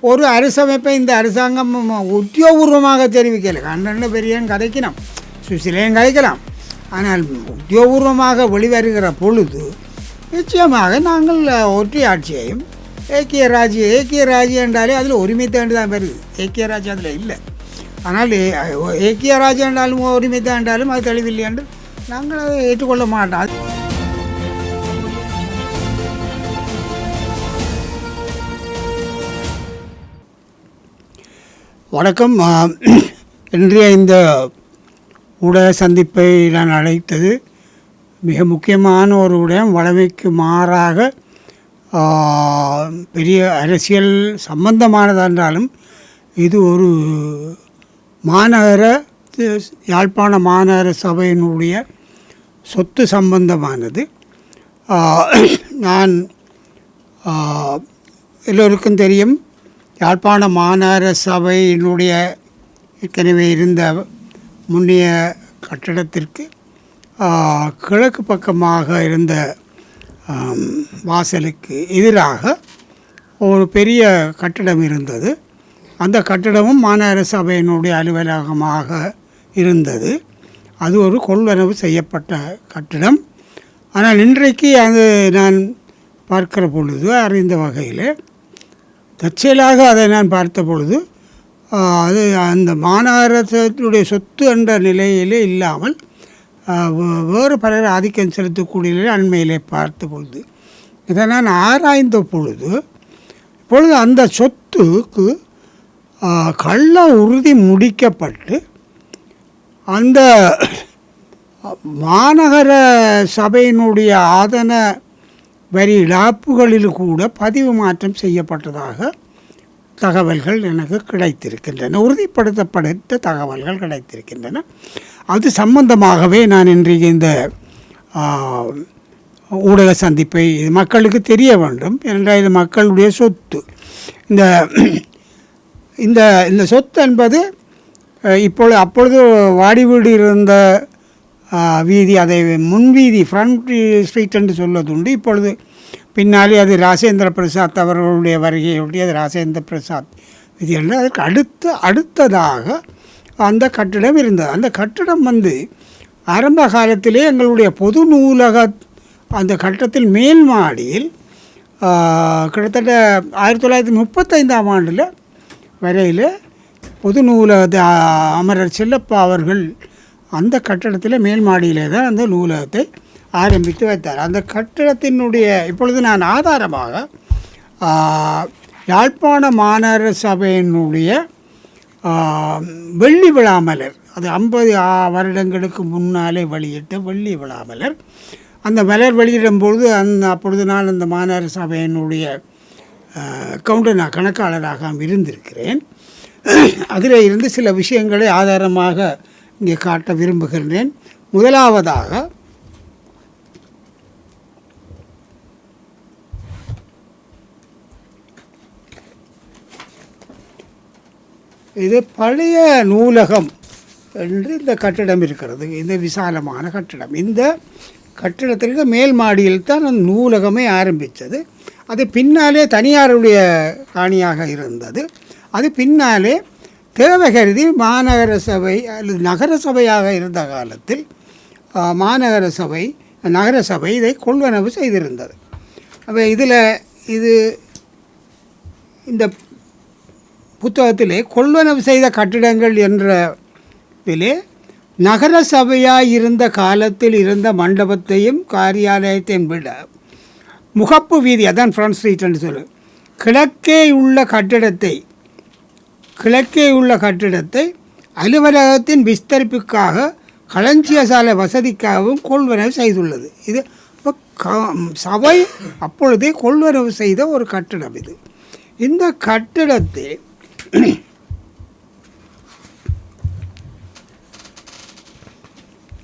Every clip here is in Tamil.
ஒரு அரசமைப்பை இந்த அரசாங்கம் உத்தியோகபூர்வமாக தெரிவிக்கலை. கண்ணன்னு பெரியன் கதைக்கணும் சுசிலையும் கதைக்கலாம். ஆனால் உத்தியோகபூர்வமாக வெளிவருகிற பொழுது நிச்சயமாக நாங்கள் ஒற்றை ஆட்சியையும் ஏக்கிய ராஜ்ய ஏக்கிய ராஜ்யம் என்றாலே அதில் உரிமை தான் வருது ஏக்கிய ராஜ்யம் அதில் இல்லை. ஆனால் ஏக்கிய ராஜ்யம் என்றாலும் உரிமை அது தெளிவில்லை என்று நாங்கள் அதை ஏற்றுக்கொள்ள மாட்டோம். வணக்கம். இன்றைய இந்த ஊடக சந்திப்பை நான் அழைத்தது மிக முக்கியமான ஒரு விடயம் வளமைக்கு மாறாக பெரிய அரசியல் சம்பந்தமானதென்றாலும் இது ஒரு மாநகர யாழ்ப்பாண மாநகர சபையினுடைய சொத்து சம்பந்தமானது. நான் எல்லோருக்கும் தெரியும். யாழ்ப்பாண மாநகர சபையினுடைய ஏற்கனவே இருந்த முன்னைய கட்டடத்திற்கு கிழக்கு பக்கமாக இருந்த வாசலுக்கு எதிராக ஒரு பெரிய கட்டடம் இருந்தது. அந்த கட்டடமும் மாநகர சபையினுடைய அலுவலகமாக இருந்தது. அது ஒரு கொள்வனவு செய்யப்பட்ட கட்டிடம். ஆனால் இன்றைக்கு அது நான் பார்க்கிற பொழுது அறிந்த வகையில் தற்செயலாக அதை நான் பார்த்த பொழுது அது அந்த மாநகரத்தினுடைய சொத்து என்ற நிலையிலே இல்லாமல் வேறு பலர் ஆதிக்கம் செலுத்தக்கூடிய அண்மையிலே பார்த்த பொழுது இதை நான் ஆராய்ந்த பொழுது இப்பொழுது அந்த சொத்துக்கு கள்ள உறுதி முடிக்கப்பட்டு அந்த மாநகர சபையினுடைய ஆதன வரி இழப்புகளில் கூட பதிவு மாற்றம் செய்யப்பட்டதாக தகவல்கள் எனக்கு கிடைத்திருக்கின்றன. உறுதிப்படுத்தப்பட்ட தகவல்கள் கிடைத்திருக்கின்றன. அது சம்பந்தமாகவே நான் இன்றைக்கு இந்த ஊடக சந்திப்பை இது மக்களுக்கு தெரிய வேண்டும். என்றால் இது மக்களுடைய சொத்து. இந்த இந்த இந்த சொத்து என்பது இப்போ இப்பொழுது அப்பொழுது வாடி வீடு இருந்த வீதி அதை முன்வீதி ஃப்ரண்ட் ஸ்ட்ரீட் என்று சொல்வதுண்டு. இப்பொழுது பின்னாலே அது ராசேந்திர பிரசாத் அவர்களுடைய வருகையுடைய அது ராசேந்திர பிரசாத் வீதி என்று அதற்கு அடுத்து அடுத்ததாக அந்த கட்டிடம் இருந்தது. அந்த கட்டிடம் வந்து ஆரம்ப காலத்திலே எங்களுடைய பொது நூலக அந்த கட்டத்தில் மேல் மாடியில் கிட்டத்தட்ட ஆயிரத்தி தொள்ளாயிரத்தி முப்பத்தைந்தாம் ஆண்டில் வரையில் பொது நூலக அமரர் செல்லப்பா அவர்கள் அந்த கட்டடத்தில் மேல் மாடியிலே தான் அந்த நூலகத்தை ஆரம்பித்து வைத்தார். அந்த கட்டிடத்தினுடைய இப்பொழுது நான் ஆதாரமாக யாழ்ப்பாண மாநகர சபையினுடைய வெள்ளி விழாமலர் அது ஐம்பது வருடங்களுக்கு முன்னாலே வெளியிட்ட வெள்ளி விழாமலர் அந்த மலர் வெளியிடும் பொழுது அந்த அப்பொழுது நான் அந்த மாநகர சபையினுடைய கவுண்டர் நான் கணக்காளராக இருந்திருக்கிறேன். அதில் இருந்து சில விஷயங்களை ஆதாரமாக இங்கே காட்ட விரும்புகின்றேன். முதலாவதாக இது பழைய நூலகம் என்று இந்த கட்டிடம் இருக்கிறது. இந்த விசாலமான கட்டிடம். இந்த கட்டிடத்திற்கு மேல் மாடியில் தான் அந்த நூலகமே ஆரம்பித்தது. அது பின்னாலே தனியாருடைய காணியாக இருந்தது. அது பின்னாலே தேவை கருதி மாநகர சபை அல்லது நகர சபையாக இருந்த காலத்தில் மாநகர சபை நகர சபை இதை கொள்வனவு செய்திருந்தது. அப்போ இதில் இது இந்த புத்தகத்திலே கொள்வனவு செய்த கட்டிடங்கள் என்ற இதிலே நகர சபையாக இருந்த காலத்தில் இருந்த மண்டபத்தையும் காரியாலயத்தையும் விட முகப்பு வீதி அதான் ஃப்ரண்ட் ஸ்ட்ரீட்னு சொல்லு கிழக்கே உள்ள கட்டிடத்தை கிழக்கே உள்ள கட்டிடத்தை அலுவலகத்தின் விஸ்தரிப்புக்காக களஞ்சிய சாலை வசதிக்காகவும் கொள்வனவு செய்துள்ளது. இது இப்போ க- சபை அப்பொழுதே கொள்வனவு செய்த ஒரு கட்டிடம் இது. இந்த கட்டிடத்தை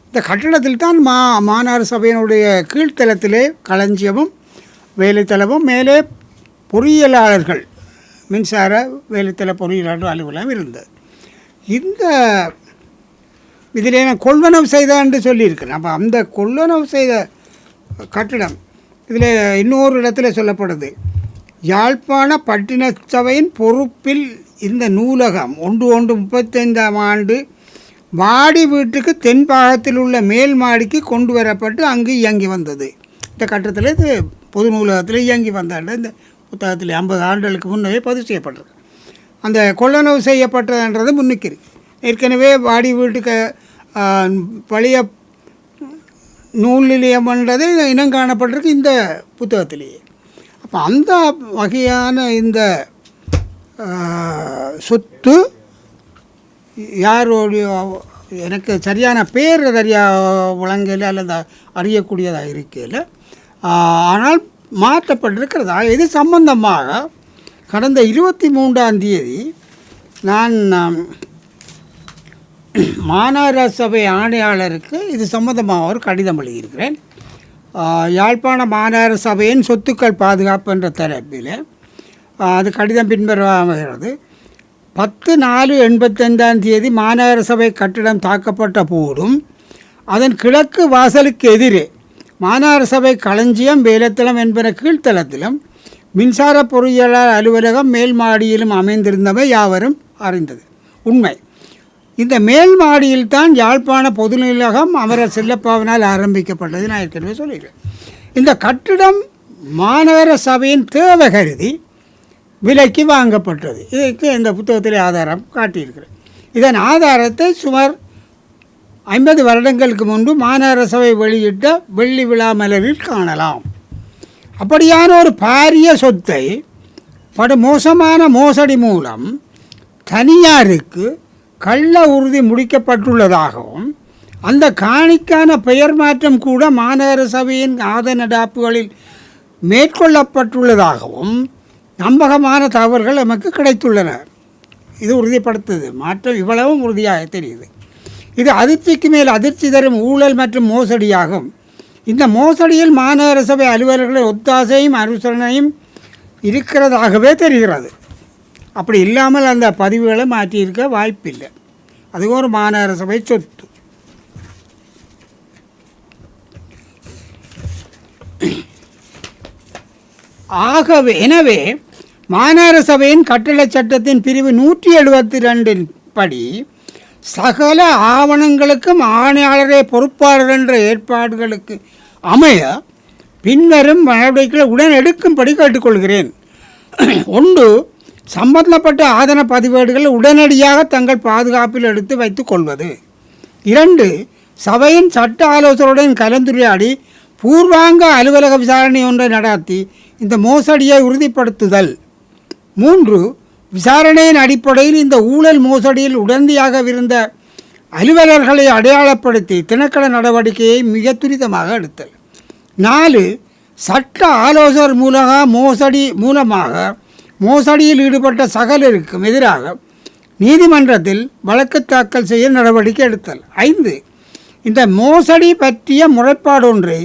இந்த கட்டிடத்தில் தான் மா மாநகர சபையினுடைய கீழ்த்தளத்திலே களஞ்சியமும் வேலைத்தளமும் மேலே பொறியியலாளர்கள் மின்சார வேலைத்தள பொறியியலாளர் அலுவலகம் இருந்தது. இந்த இதில் நான் கொள்வனவு செய்தான்னு சொல்லியிருக்கிறேன். அப்போ அந்த கொள்வனவு செய்த கட்டிடம் இதில் இன்னொரு இடத்துல சொல்லப்படுது. யாழ்ப்பாண பட்டின சபையின் பொறுப்பில் இந்த நூலகம் ஒன்று ஒன்று முப்பத்தைந்தாம் ஆண்டு வாடி வீட்டுக்கு தென்பாகத்தில் உள்ள மேல் மாடிக்கு கொண்டு வரப்பட்டு அங்கு இயங்கி வந்தது. இந்த கட்டத்தில் இது பொது நூலகத்தில் இயங்கி வந்தாண்ட இந்த புத்தகத்தில் ஐம்பது ஆண்டுகளுக்கு முன்னவே பதிவு செய்யப்பட்டது. அந்த கொள்ளனவு செய்யப்பட்டதுன்றது முன்னுக்கு ஏற்கனவே வாடி வீட்டுக்கு பழைய நூல் நிலையம்ன்றது இனம் காணப்பட்டிருக்கு இந்த புத்தகத்திலேயே. அப்போ அந்த வகையான இந்த சொத்து யாரோடைய எனக்கு சரியான பேர் அறியா விளங்கல அல்லது அறியக்கூடியதாக இருக்கல ஆனால் மாற்றப்பட்டிருக்கிறதா? இது சம்பந்தமாக கடந்த இருபத்தி மூன்றாம் தேதி நான் மாநகர சபை ஆணையாளருக்கு இது சம்பந்தமாக ஒரு கடிதம் எழுதியிருக்கிறேன். யாழ்ப்பாண மாநகர சபையின் சொத்துக்கள் பாதுகாப்பு என்ற தலைப்பில் அது கடிதம் பின்வருகிறது பத்து நாலு எண்பத்தைந்தாம் தேதி மாநகர சபை கட்டிடம் தாக்கப்பட்ட போதும் அதன் கிழக்கு வாசலுக்கு எதிரே மாநகர சபை களஞ்சியம் வேலத்தளம் என்பன கீழ்த்தளத்திலும் மின்சார பொறியியலாளர் அலுவலகம் மேல் மாடியிலும் அமைந்திருந்தவை யாவரும் அறிந்தது. உண்மை. இந்த மேல் மாடியில்தான் யாழ்ப்பாண பொது நூலகம் அமரர் செல்லப்பாவினால் ஆரம்பிக்கப்பட்டது நான் ஏற்கனவே சொல்லியிருக்கேன். இந்த கட்டிடம் மாநகர சபையின் தேவை கருதி விலைக்கு வாங்கப்பட்டது. இதுக்கு இந்த புத்தகத்தில் ஆதாரம் காட்டியிருக்கிறேன். இதன் ஆதாரத்தை சுமார் ஐம்பது வருடங்களுக்கு முன்பு மாநகர சபை வெளியிட்ட வெள்ளி விழா மலரில் காணலாம். அப்படியான ஒரு பாரிய சொத்தை படு மோசமான மோசடி மூலம் தனியாருக்கு கள்ள உறுதி முடிக்கப்பட்டுள்ளதாகவும் அந்த காணிக்கான பெயர் மாற்றம் கூட மாநகர சபையின் ஆதனடாப்புகளில் மேற்கொள்ளப்பட்டுள்ளதாகவும் நம்பகமான தகவல்கள் நமக்கு கிடைத்துள்ளன. இது உறுதிப்படுத்துது. மாற்றம் இவ்வளவும் உறுதியாக தெரியுது. இது அதிர்ச்சிக்கு மேல் அதிர்ச்சி தரும் ஊழல் மற்றும் மோசடியாகும். இந்த மோசடியில் மாநகர சபை அலுவலர்களின் ஒத்தாசையும் அனுசரணையும் இருக்கிறதாகவே தெரிகிறது. அப்படி இல்லாமல் அந்த பதிவுகளை மாற்றியிருக்க வாய்ப்பில்லை. அது ஒரு மாநகர சபை சொத்து. ஆகவே எனவே மாநகர சபையின் கட்டளை சட்டத்தின் பிரிவு நூற்றி எழுபத்தி ரெண்டின் படி சகல ஆவணங்களுக்கும் ஆணையாளரே பொறுப்பாளர் என்ற ஏற்பாடுகளுக்கு அமைய பின்வரும் நடவடிக்கைகளை உடன் எடுக்கும்படி கேட்டுக்கொள்கிறேன். ஒன்று சம்பந்தப்பட்ட ஆதன பதிவேடுகளை உடனடியாக தங்கள் பாதுகாப்பில் எடுத்து வைத்துக் கொள்வது. இரண்டு சபையின் சட்ட ஆலோசகருடன் கலந்துரையாடி பூர்வாங்க அலுவலக விசாரணை ஒன்றை நடாத்தி இந்த மோசடியை உறுதிப்படுத்துதல். மூன்று விசாரணையின் அடிப்படையில் இந்த ஊழல் மோசடியில் உடந்தியாக இருந்த அலுவலர்களை அடையாளப்படுத்தி திணைக்கள நடவடிக்கையை மிக துரிதமாக எடுத்தல். நாலு சட்ட ஆலோசகர் மூலமாக மோசடி மூலமாக மோசடியில் ஈடுபட்ட சகலருக்கும் எதிராக நீதிமன்றத்தில் வழக்கு தாக்கல் செய்ய நடவடிக்கை எடுத்தல். ஐந்து இந்த மோசடி பற்றிய முறைப்பாடு ஒன்றை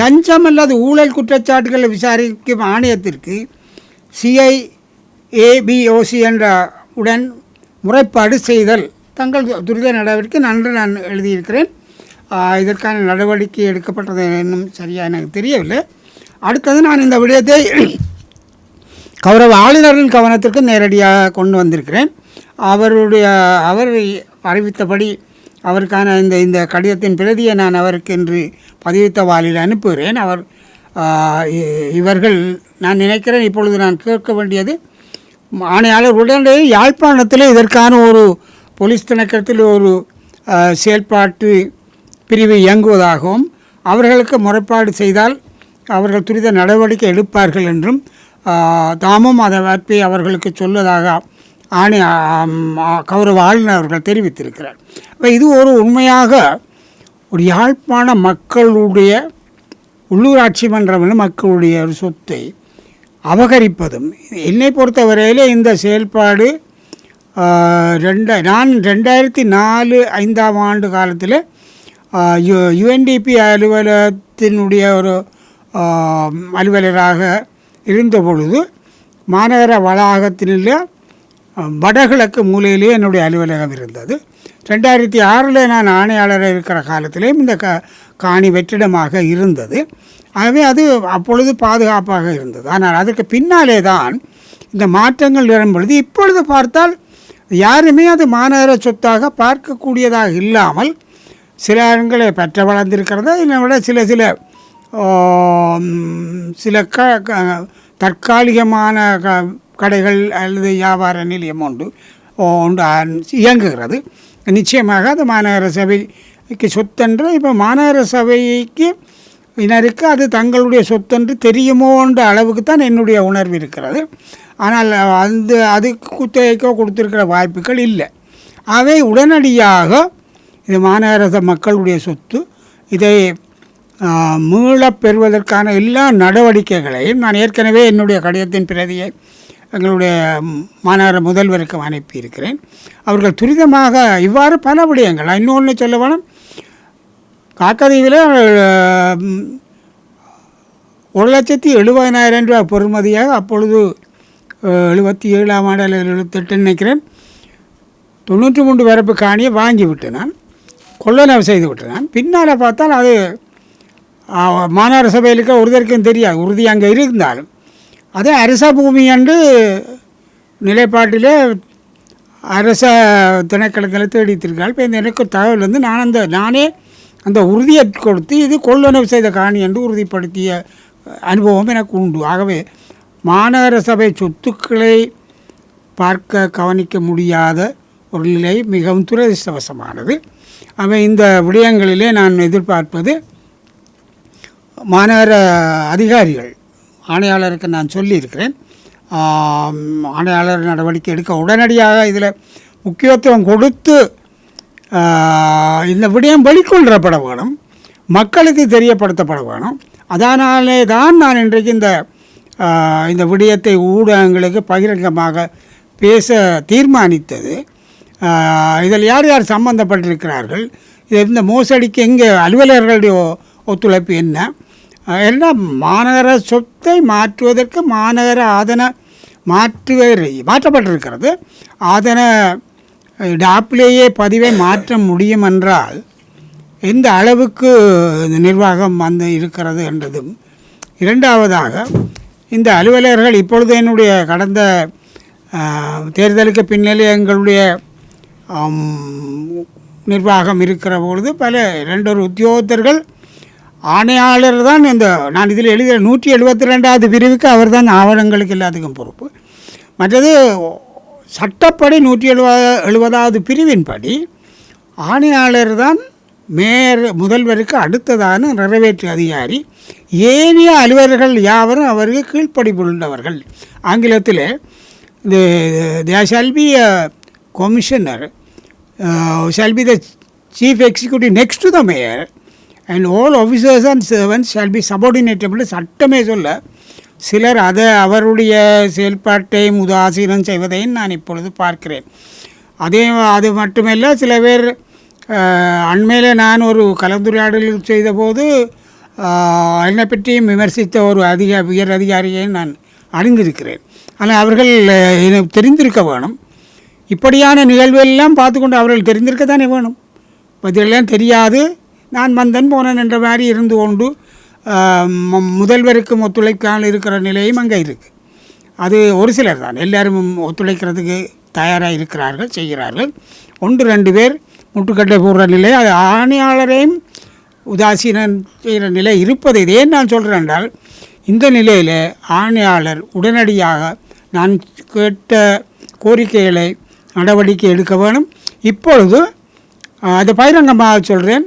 லஞ்சம் அல்லது ஊழல் குற்றச்சாட்டுகளை விசாரிக்கும் ஆணையத்திற்கு சிஐ ஏபிஓசி என்ற உடன் முறைப்பாடு செய்தல். தங்கள் துரித நடவடிக்கை நன்று நான் எழுதியிருக்கிறேன். இதற்கான நடவடிக்கை எடுக்கப்பட்டது இன்னும் சரியாக எனக்கு தெரியவில்லை. அடுத்தது நான் இந்த விடயத்தை கௌரவ ஆளுநரின் கவனத்திற்கு நேரடியாக கொண்டு வந்திருக்கிறேன். அவருடைய அவர் அறிவித்தபடி அவருக்கான இந்த இந்த கடிதத்தின் பிரதியை நான் அவருக்கு என்று பதிவித்த வாலில் அனுப்புகிறேன். அவர் இ- இவர்கள் நான் நினைக்கிறேன் இப்பொழுது நான் கேட்க வேண்டியது ஆணையாளர் உடனே யாழ்ப்பாணத்தில் இதற்கான ஒரு போலீஸ் திணக்கத்தில் ஒரு செயல்பாட்டு பிரிவு இயங்குவதாகவும் அவர்களுக்கு முறைப்பாடு செய்தால் அவர்கள் துரித நடவடிக்கை எடுப்பார்கள் என்றும் தாமும் அதை பற்றி அவர்களுக்கு சொல்வதாக ஆணை கௌரவ ஆளுநர் அவர்கள் தெரிவித்திருக்கிறார். இப்போ இது ஒரு உண்மையாக ஒரு யாழ்ப்பாண மக்களுடைய உள்ளூராட்சி மன்றம் மக்களுடைய ஒரு சொத்தை அபகரிப்பதும். என்னை பொறுத்தவரையில் இந்த செயல்பாடு ரெண்ட நான் ரெண்டாயிரத்தி நாலு ஐந்தாம் ஆண்டு காலத்தில் யு யுஎன்டிபி அலுவலகத்தினுடைய ஒரு அலுவலராக இருந்த பொழுது மாநகர வளாகத்தினில் வடகிழக்கு மூலையிலே என்னுடைய அலுவலகம் இருந்தது. ரெண்டாயிரத்தி ஆறில் நான் ஆணையாளராக இருக்கிற காலத்திலேயும் இந்த க காணி வெற்றிடமாக இருந்தது. ஆகவே அது அப்பொழுது பாதுகாப்பாக இருந்தது. ஆனால் அதற்கு பின்னாலே தான் இந்த மாற்றங்கள் வரும்பொழுது இப்பொழுது பார்த்தால் யாருமே அது மாநகர சொத்தாக பார்க்கக்கூடியதாக இல்லாமல் சில இடங்களை பெற்ற வளர்ந்திருக்கிறது? என்னை விட சில சில சில க க- தற்காலிகமான க கடைகள் அல்லது வியாபார நிலையம் ஒன்று உண்டு இயங்குகிறது. நிச்சயமாக அது மாநகர சபைக்கு சொத்தென்று இப்போ மாநகர சபைக்கு இனருக்கு அது தங்களுடைய சொத்தென்று தெரியுமோன்ற அளவுக்கு தான் என்னுடைய உணர்வு இருக்கிறது. ஆனால் அந்த அதுக்கு குத்தகைக்கோ கொடுத்துருக்கிற வாய்ப்புகள் இல்லை. அவை உடனடியாக இது மாநகர மக்களுடைய சொத்து இதை ஆ, மீளப் பெறுவதற்கான எல்லா நடவடிக்கைகளையும் நான் ஏற்கனவே என்னுடைய கடிதத்தின் பிரதியை எங்களுடைய மாநகர முதல்வருக்கு அனுப்பியிருக்கிறேன். அவர்கள் துரிதமாக இவ்வாறு பல விடயங்கள் இன்னொன்று சொல்ல வேணும் காக்கதீவில் ஒரு லட்சத்தி எழுபதனாயிரம் ரூபாய் பெறுமதியாக அப்பொழுது எழுபத்தி ஏழாம் ஆண்டு அல்லது எழுபத்தெட்டு நினைக்கிறேன். தொண்ணூற்றி மூன்று வரப்பு காணியை வாங்கி விட்டு கொள்ளனவு செய்து விட்டேன் பின்னால் பார்த்தால் அது மாநகர சபையிலுக்கு ஒருத்தருக்கும் தெரியாது. உறுதி அங்கே இருந்தாலும். அதே அரச பூமி என்று நிலைப்பாட்டிலே அரச திணைக்களத்தில் தேடித்திருக்காள் இப்போ இந்த எனக்கு தகவல் வந்து நான் அந்த நானே அந்த உறுதியை கொடுத்து இது கொள்வனவு செய்த காணி என்று உறுதிப்படுத்திய அனுபவம் எனக்கு உண்டு. ஆகவே மாநகர சபை சொத்துக்களை பார்க்க கவனிக்க முடியாத ஒரு நிலை மிகவும் துரதிருஷ்டவசமானது. அவை இந்த விடயங்களிலே நான் எதிர்பார்ப்பது மாநகர அதிகாரிகள் ஆணையாளருக்கு நான் சொல்லியிருக்கிறேன். ஆணையாளர் நடவடிக்கை எடுக்க உடனடியாக இதில் முக்கியத்துவம் கொடுத்து இந்த விடயம் வெளிக்கொள்ளப்பட வேணும். மக்களுக்கு தெரியப்படுத்தப்பட வேணும். அதனாலே தான் நான் இன்றைக்கு இந்த இந்த விடயத்தை ஊடகங்களுக்கு பகிரங்கமாக பேச தீர்மானித்தது. இதில் யார் யார் சம்பந்தப்பட்டிருக்கிறார்கள்? இது இந்த மோசடிக்கு எங்கே அலுவலர்களுடைய ஒத்துழைப்பு என்ன? ஏன்னா மாநகர சொத்தை மாற்றுவதற்கு மாநகர ஆதன மாற்றுவ மாற்றப்பட்டிருக்கிறது. ஆதன டாப்லேயே பதிவை மாற்ற முடியும் என்றால் எந்த அளவுக்கு இந்த நிர்வாகம் வந்து இருக்கிறது என்றதும் இரண்டாவதாக இந்த அலுவலர்கள் இப்பொழுது என்னுடைய கடந்த தேர்தலுக்கு பின்னலே எங்களுடைய நிர்வாகம் இருக்கிற பொழுது பல இரண்டொரு உத்தியோகத்தர்கள் ஆணையாளர் தான் இந்த நான் இதில் எழுதிய நூற்றி எழுபத்தி ரெண்டாவது பிரிவுக்கு அவர் தான் ஆவணங்களுக்கு எல்லாத்துக்கும் பொறுப்பு. மற்றது சட்டப்படி நூற்றி எழுபது எழுபதாவது பிரிவின்படி ஆணையாளர் தான் மேயர் முதல்வருக்கு அடுத்ததான நிறைவேற்று அதிகாரி. ஏனைய அலுவலர்கள் யாவரும் அவருக்கு கீழ்ப்படிப்புள்ளவர்கள் ஆங்கிலத்தில் இந்த there shall be commissioner uh, shall be the chief executive next to the mayor and all officers and servants shall சட்டமே சொல்ல சிலர் அதை அவருடைய செயல்பாட்டையும் உதாசீனம் செய்வதையும் நான் இப்பொழுது பார்க்கிறேன். அதே அது மட்டுமல்ல சில பேர் அண்மையில் நான் ஒரு கலந்துரையாடல் செய்தபோது என்னை பற்றியும் விமர்சித்த ஒரு அதிக உயர் அதிகாரியை நான் அறிந்திருக்கிறேன். ஆனால் அவர்கள் எனக்கு தெரிந்திருக்க வேணும். இப்படியான நிகழ்வெல்லாம் பார்த்துக்கொண்டு அவர்கள் தெரிந்திருக்க தானே வேணும். இப்போ இதெல்லாம் தெரியாது. நான் வந்தன் போனேன் என்ற மாதிரி இருந்து கொண்டு முதல்வருக்கும் ஒத்துழைக்காமல் இருக்கிற நிலையும் அங்கே இருக்குது அது ஒரு சிலர் தான். எல்லாரும் ஒத்துழைக்கிறதுக்கு தயாராக இருக்கிறார்கள் செய்கிறார்கள். ஒன்று ரெண்டு பேர் முட்டுக்கட்டை போடுற நிலை அது ஆணையாளரையும் உதாசீனம் செய்கிற நிலை இருப்பது. ஏன் நான் சொல்கிறேன் என்றால் இந்த நிலையில் ஆணையாளர் உடனடியாக நான் கேட்ட கோரிக்கைகளை நடவடிக்கை எடுக்க வேணும். இப்பொழுது அதை பகிரங்கமாக சொல்கிறேன்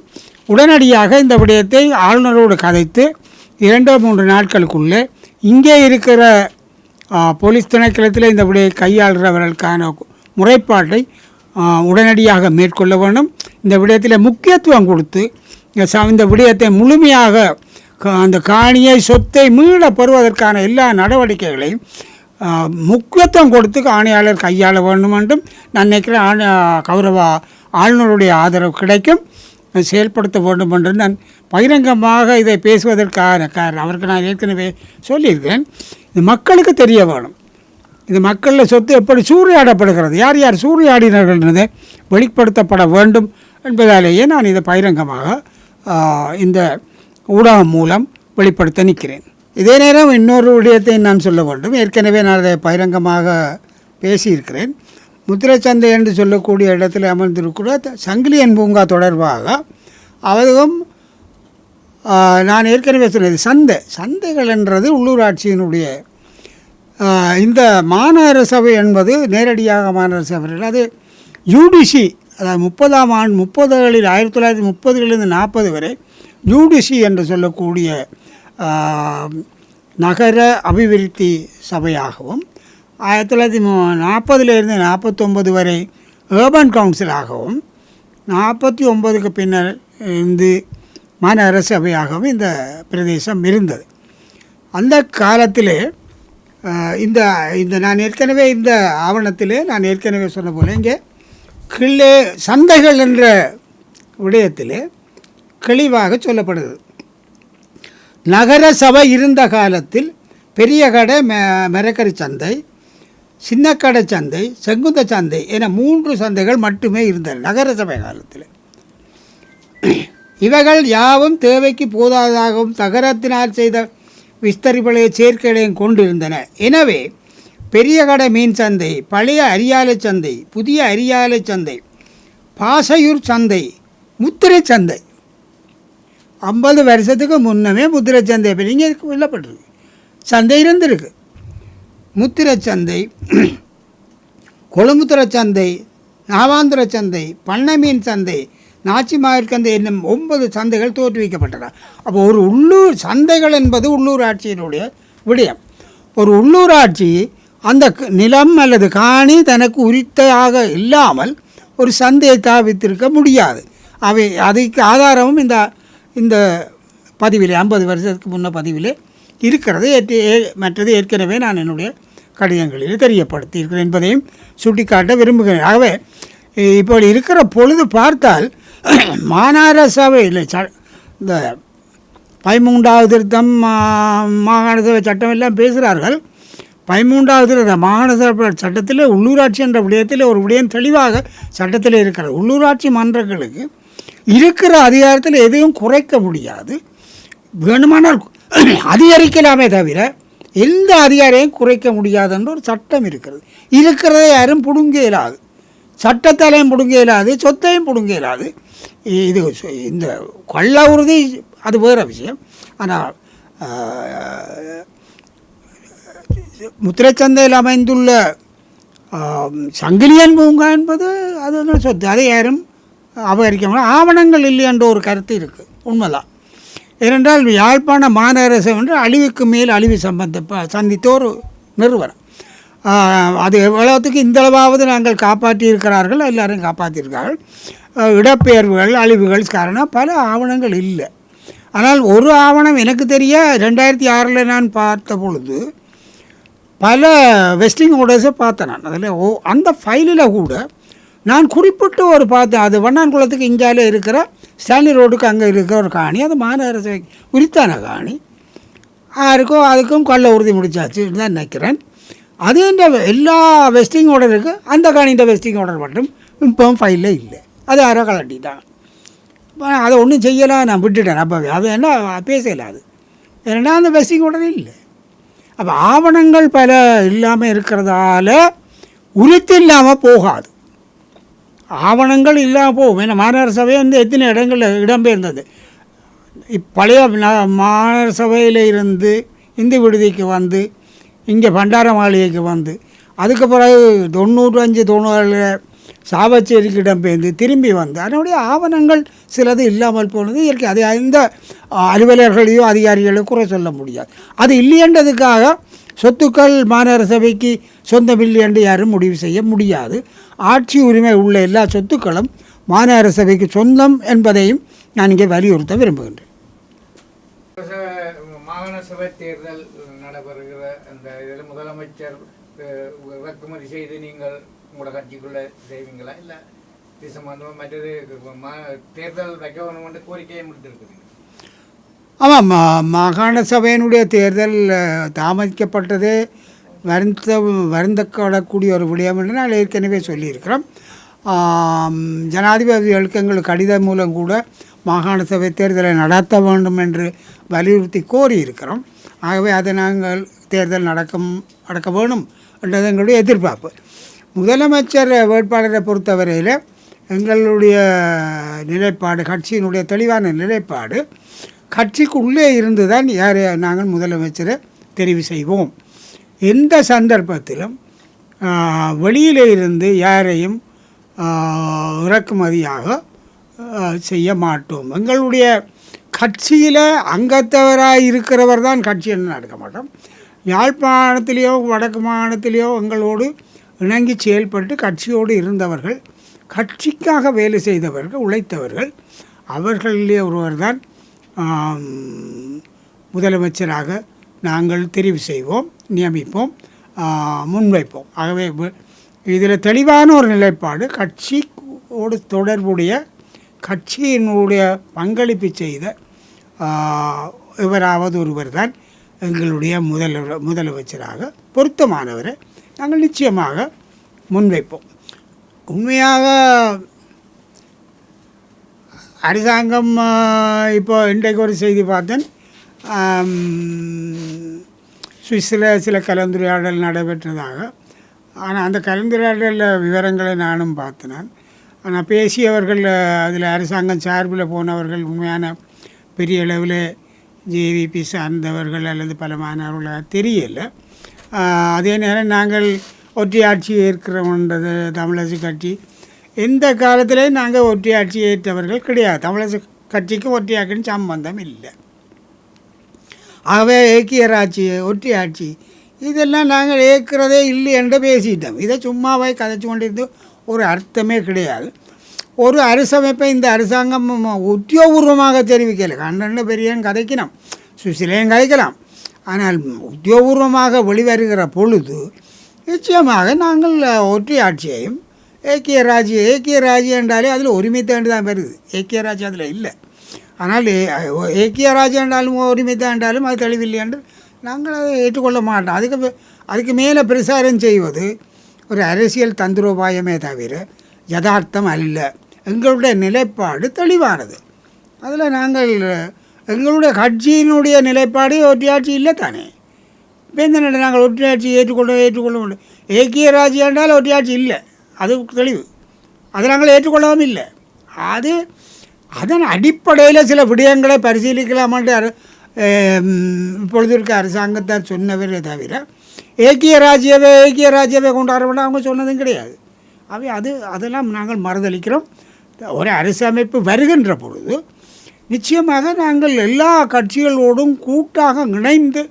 உடனடியாக இந்த விடயத்தை ஆளுநரோடு கதைத்து இரண்டோ மூன்று நாட்களுக்குள்ளே இங்கே இருக்கிற போலீஸ் திணைக்களத்தில் இந்த விடையை கையாளுறவர்களுக்கான முறைப்பாட்டை உடனடியாக மேற்கொள்ள வேண்டும். இந்த விடயத்தில் முக்கியத்துவம் கொடுத்து இந்த விடயத்தை முழுமையாக அந்த காணியை சொத்தை மீள பெறுவதற்கான எல்லா நடவடிக்கைகளையும் முக்கியத்துவம் கொடுத்து ஆணையாளர் கையாள வேண்டும் என்றும் நான் நினைக்கிறேன் ஆண கௌரவ ஆளுநருடைய ஆதரவு கிடைக்கும். செயல்படுத்த வேண்டும் என்று நான் பகிரங்கமாக இதை பேசுவதற்கான காரணம். அவருக்கு நான் ஏற்கனவே சொல்லியிருக்கேன் இது மக்களுக்கு தெரிய வேணும். இது மக்களில் சொத்து எப்படி சூறையாடப்படுகிறது? யார் யார் சூறையாடினார்கள் வெளிப்படுத்தப்பட வேண்டும் என்பதாலேயே நான் இதை பகிரங்கமாக இந்த ஊடகம் மூலம் வெளிப்படுத்த நிற்கிறேன். இதே நேரம் இன்னொரு விடயத்தை நான் சொல்ல வேண்டும். ஏற்கனவே நான் அதை பகிரங்கமாக பேசியிருக்கிறேன். முத்திரச்சந்தை என்று சொல்லக்கூடிய இடத்தில் அமர்ந்திருக்கிற சங்கிலியன் பூங்கா தொடர்பாக அவரும் நான் ஏற்கனவே சொன்னது சந்தை. சந்தைகள் என்றது உள்ளூராட்சியினுடைய இந்த மாநகர சபை என்பது நேரடியாக மாநகர சபை அது யூடிசி அதாவது முப்பதாம் ஆண்டு முப்பதுகளில் ஆயிரத்தி தொள்ளாயிரத்தி முப்பதுகளிலிருந்து நாற்பது வரை யூடிசி என்று சொல்லக்கூடிய நகர அபிவிருத்தி சபையாகவும் ஆயிரத்தி தொள்ளாயிரத்தி நாற்பதுலேருந்து நாற்பத்தொம்பது வரை ஏர்பன் கவுன்சிலாகவும் நாற்பத்தி ஒம்பதுக்கு பின்னர் இருந்து மாநகர சபையாகவும் இந்த பிரதேசம் இருந்தது. அந்த காலத்திலே இந்த இந்த நான் ஏற்கனவே இந்த ஆவணத்திலே நான் ஏற்கனவே சொன்ன போல இங்கே கிள்ளே சந்தைகள் என்ற விடயத்திலே கழிவாக சொல்லப்படுது. நகர சபை இருந்த காலத்தில் பெரிய கடை மெ மெரக்கரி சந்தை சின்னக்கடை சந்தை செங்குந்த சந்தை என மூன்று சந்தைகள் மட்டுமே இருந்தன நகர சபை காலத்தில். இவைகள் யாவும் தேவைக்கு போதாததாகவும் தகரத்தினால் செய்த விஸ்தரிப்புகளைய சேர்க்கைகளையும் கொண்டிருந்தன. எனவே பெரிய கடை மீன் சந்தை பழைய அரியாலை சந்தை புதிய அரியாலை சந்தை பாசையூர் சந்தை முத்திரை சந்தை. ஐம்பது வருஷத்துக்கு முன்னமே முத்திரை சந்தை இப்போ நீங்கள் சொல்லப்பட்டிருக்கு சந்தை இருந்திருக்கு. முத்திரை சந்தை கொழும்புத்துறை சந்தை நாவாந்துர சந்தை பண்ணை மீன் சந்தை நாச்சிமாயிற் சந்தை என்னும் ஒன்பது சந்தைகள் தோற்றுவிக்கப்பட்டன அப்போ ஒரு உள்ளூர் சந்தைகள் என்பது உள்ளூராட்சியினுடைய விடயம். ஒரு உள்ளூராட்சி அந்த நிலம் அல்லது காணி தனக்கு உரித்தையாக இல்லாமல் ஒரு சந்தையை தாவித்திருக்க முடியாது. அவை அதுக்கு ஆதாரமும் இந்த இந்த பதிவிலே ஐம்பது வருஷத்துக்கு முன்ன பதிவிலே இருக்கிறது. ஏற்று- ஏ- மற்றது ஏற்கனவே நான் என்னுடைய கடிதங்களில் தெரியப்படுத்தியிருக்கிறேன் என்பதையும் சுட்டிக்காட்ட விரும்புகிறேன். ஆகவே இப்போ இருக்கிற பொழுது பார்த்தால் மாநகர சபை இல்லை ச இந்த பதிமூன்றாவது திருத்தம் மா- மாகாண சபை சட்டம் எல்லாம் பேசுகிறார்கள். பதிமூன்றாவது திருத்தம் மாகாண சபை சட்டத்தில் உள்ளூராட்சி என்ற விடயத்தில் ஒரு விடயம் தெளிவாக சட்டத்தில் இருக்கிறது. உள்ளூராட்சி மன்றங்களுக்கு இருக்கிற அதிகாரத்தில் எதையும் குறைக்க முடியாது. வேணுமானால் அதிகரிக்கலாமே தவிர எந்த அதிகாரையும் குறைக்க முடியாதுன்ற ஒரு சட்டம் இருக்கிறது. இருக்கிறத யாரும் பிடுங்க இயலாது. சட்டத்தாலையும் பிடுங்க இயலாது சொத்தையும் பிடுங்க இயலாது. இது சொ- இந்த கொள்ள உறுதி அது வேறு விஷயம். ஆனால் முத்திரைச்சந்தையில் அமைந்துள்ள சங்கிலியன் பூங்கா என்பது அது சொத்து? அதை யாரும் அபகரிக்க முடியாது. ஆவணங்கள் இல்லை என்ற ஒரு கருத்து இருக்குது உண்மைதான். ஏனென்றால் யாழ்ப்பாண மாநகரசை என்று அழிவுக்கு மேல் அழிவு சம்பந்த சந்தித்தோர் சந்தித்த ஒரு நிறுவனம் அது எவ்வளவுக்கு இந்தளவாவது நாங்கள் காப்பாற்றி இருக்கிறார்கள் எல்லாரும் காப்பாற்றியிருக்கார்கள் இடப்பெயர்வுகள் அழிவுகள் காரணம் பல ஆவணங்கள் இல்லை. ஆனால் ஒரு ஆவணம் எனக்கு தெரிய ரெண்டாயிரத்தி ஆறில் நான் பார்த்த பொழுது பல வெஸ்டிங் ஆர்டர்ஸை பார்த்தேன் நான். அதில் ஓ அந்த ஃபைலில் கூட நான் குறிப்பிட்டு ஒரு பார்த்தேன் அது வண்ணான்குளத்துக்கு இங்கால இருக்கிற ஸ்டான்லி ரோடுக்கு அங்கே இருக்கிற ஒரு காணி அது மாநகர சபை உரித்தான காணி. யாருக்கும் அதுக்கும் கொள்ள உறுதி முடிச்சாச்சு தான் நினைக்கிறேன். அது எல்லா வெஸ்டிங் ஆர்டர் இருக்குது அந்த காணின்ற வெஸ்டிங் ஆர்டர் மட்டும் இப்போவும் ஃபைலில் இல்லை. அது யாரோ கலட்டிட்டாங்க அதை ஒன்றும் செய்யலாம் நான் விட்டுட்டேன். அப்போ அது என்ன பேசல அது. ஏன்னா அந்த வெஸ்டிங் ஆர்டர் இல்லை. அப்போ ஆவணங்கள் பல இல்லாமல் இருக்கிறதால உரித்து இல்லாமல் போகாது. ஆவணங்கள் இல்லாமல் போகும் ஏன்னா மாநகர சபை வந்து எத்தனை இடங்களில் இடம்பெயர்ந்தது இப்பழைய ந- மாநகர சபையில் இருந்து இந்து விடுதிக்கு வந்து இங்கே பண்டார மாளிகைக்கு வந்து அதுக்கு பிறகு தொண்ணூற்றி அஞ்சு தொண்ணூறில் சாவச்சேரிக்கு இடம்பெயர்ந்து திரும்பி வந்து அதனுடைய ஆவணங்கள் சிலது இல்லாமல் போனது இயற்கை. அது எந்த அலுவலர்களையோ அதிகாரிகளையோ குறை சொல்ல முடியாது. அது இல்லையன்றதுக்காக சொத்துக்கள் மாநகர சபைக்கு சொந்தமில்லை என்று யாரும் முடிவு செய்ய முடியாது. ஆட்சி உரிமை உள்ள எல்லா சொத்துக்களும் மாநகர சபைக்கு சொந்தம் என்பதையும் நான் இங்கே வலியுறுத்த விரும்புகின்றேன். மாகாண சபை தேர்தல் நடைபெறுகிற அந்த இதில் முதலமைச்சர் இறக்குமதி செய்து நீங்கள் உங்களோட கட்சிக்குள்ள செய்வீங்களா இல்லை இது சம்பந்தமாக மற்றது மா தேர்தல் வைக்க வேணும்னு கோரிக்கையை முடித்திருக்குறீங்க ஆமாம் மா மாகாண சபையினுடைய தேர்தல் தாமதிக்கப்பட்டது வருந்த வருந்தப்படக்கூடிய ஒரு விடயம் என்று நான் ஏற்கனவே சொல்லியிருக்கிறோம் ஜனாதிபதி ஜனாதிபதிகளுக்கு எங்களுக்கு கடிதம் மூலம் கூட மாகாண சபை தேர்தலை நடத்த வேண்டும் என்று வலியுறுத்தி கோரியிருக்கிறோம். ஆகவே அதை நாங்கள் தேர்தல் நடக்கும் நடக்க வேணும் என்றது எங்களுடைய எதிர்பார்ப்பு. முதலமைச்சர் வேட்பாளரை பொறுத்தவரையில் எங்களுடைய நிலைப்பாடு கட்சியினுடைய தெளிவான நிலைப்பாடு கட்சிக்குள்ளே இருந்து தான் யாரை நாங்கள் முதலமைச்சரை தெரிவு செய்வோம். எந்த சந்தர்ப்பத்திலும் ஆஹ், வெளியிலே இருந்து யாரையும் இறக்குமதியாக செய்ய மாட்டோம். எங்களுடைய கட்சியில் அங்கத்தவராக இருக்கிறவர் தான் கட்சி என்று நடக்க மாட்டோம். யாழ்ப்பாணத்திலேயோ வடக்கு மாகாணத்திலேயோ எங்களோடு இணங்கி செயல்பட்டு கட்சியோடு இருந்தவர்கள் கட்சிக்காக வேலை செய்தவர்கள் உழைத்தவர்கள் அவர்களிலே ஒருவர் தான் முதலமைச்சராக நாங்கள் தெரிவு செய்வோம் நியமிப்போம் முன்வைப்போம். ஆகவே இதில் தெளிவான ஒரு நிலைப்பாடு கட்சியோடு தொடர்புடைய கட்சியினுடைய பங்களிப்பு செய்த இவராவது ஒருவர் தான் எங்களுடைய முதல்வர் முதலமைச்சராக பொருத்தமானவரை நாங்கள் நிச்சயமாக முன்வைப்போம். உண்மையாக அரசாங்கம் இப்போ இன்றைக்கு ஒரு செய்தி பார்த்தேன். சுவிஸில் சில கலந்துரையாடல் நடைபெற்றதாக. ஆனால் அந்த கலந்துரையாடலில் விவரங்களை நானும் பார்த்தேன். ஆனால் பேசியவர்கள் அதில் அரசாங்கம் சார்பில் போனவர்கள் உண்மையான பெரிய அளவில் ஜேவிபி சார்ந்தவர்கள் அல்லது பல மாணவர்களாக தெரியலை. அதே நேரம் நாங்கள் ஒற்றையாட்சி ஏற்கிறோன்றது தமிழரசு கட்சி எந்த காலத்திலையும் நாங்கள் ஒற்றையாட்சி ஏற்றவர்கள் கிடையாது. தமிழக கட்சிக்கு ஒற்றையாட்சின்னு சம்பந்தம் இல்லை. ஆகவே ஏக்கியராட்சி ஒற்றையாட்சி இதெல்லாம் நாங்கள் ஏற்கிறதே இல்லை என்று பேசிட்டோம். இதை சும்மாவே கதைச்சு கொண்டிருந்து ஒரு அர்த்தமே கிடையாது. ஒரு அரசமைப்பை இந்த அரசாங்கம் உத்தியோகபூர்வமாக தெரிவிக்கலை. கண்ணன்னு பெரியன் கதைக்கணும் சுசிலையும் கதைக்கலாம். ஆனால் உத்தியோகபூர்வமாக வெளிவருகிற பொழுது நிச்சயமாக நாங்கள் ஒற்றையாட்சியையும் ஏக்கிய ராஜ்யம் ஏக்கிய ராஜ்யம் என்றாலே அதில் ஒருமை தேண்டி தான் வருது ஏக்கிய ராஜ்யம் அதில் இல்லை. ஆனால் ஏ- ஏக்கிய ராஜ்யம் என்றாலும் ஒருமை தேண்டாலும் அது தெளிவில்லை என்று நாங்கள் அதை ஏற்றுக்கொள்ள மாட்டோம். அதுக்கு அதுக்கு மேலே பிரசாரம் செய்வது ஒரு அரசியல் தந்திரோபாயமே தவிர யதார்த்தம் அல்ல. எங்களுடைய நிலைப்பாடு தெளிவானது. அதில் நாங்கள் எங்களுடைய கட்சியினுடைய நிலைப்பாடு ஒற்றையாட்சி இல்லை தானே? இப்போ இந்த நாங்கள் ஒற்றையாட்சி ஏற்றுக்கொள்ள ஏற்றுக்கொள்ள முடியும். ஏக்கிய ராஜ்யம் என்றால் ஒற்றையாட்சி இல்லை. அது தெளிவு. அதை நாங்கள் ஏற்றுக்கொள்ளவும் இல்லை. அது அதன் அடிப்படையில் சில விடயங்களை பரிசீலிக்கலாமான்ட்டு இப்பொழுது இருக்க அரசாங்கத்தார் சொன்னவரே தவிர ஏக்கிய ராஜ்யவே ஏக்கிய ராஜ்யவே கொண்டாட அவங்க சொன்னதும் கிடையாது. அவை அது அதெல்லாம் நாங்கள் மறுதளிக்கிறோம். ஒரு அரசமைப்பு வருகின்ற பொழுது நிச்சயமாக நாங்கள் எல்லா கட்சிகளோடும் கூட்டாக இணைந்து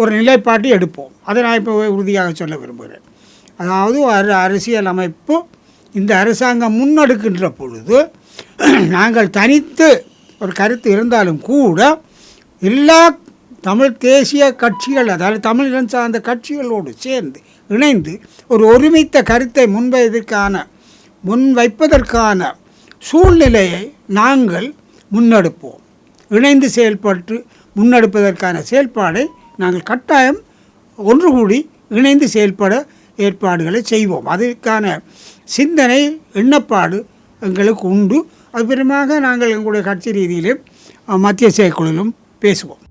ஒரு நிலைப்பாட்டை எடுப்போம். அதை நான் இப்போ உறுதியாக சொல்ல விரும்புகிறேன். அதாவது ஒரு அரசியல் அமைப்பு இந்த அரசாங்கம் முன்னெடுக்கின்ற பொழுது நாங்கள் தனித்து ஒரு கருத்து இருந்தாலும் கூட எல்லா தமிழ் தேசிய கட்சிகள் அதாவது தமிழினம் சார்ந்த கட்சிகளோடு சேர்ந்து இணைந்து ஒரு ஒருமித்த கருத்தை முன்வைப்பதற்கான முன்வைப்பதற்கான சூழ்நிலையை நாங்கள் முன்னெடுப்போம். இணைந்து செயல்பட்டு முன்னெடுப்பதற்கான செயல்பாடை நாங்கள் கட்டாயம் ஒன்று கூடி இணைந்து செயல்பட ஏற்பாடுகளை செய்வோம். அதற்கான சிந்தனை எண்ணப்பாடு எங்களுக்கு உண்டு. அது பெருமாக நாங்கள் எங்களுடைய கட்சி ரீதியிலும் மத்திய செயற்குழுவிலும் பேசுவோம்.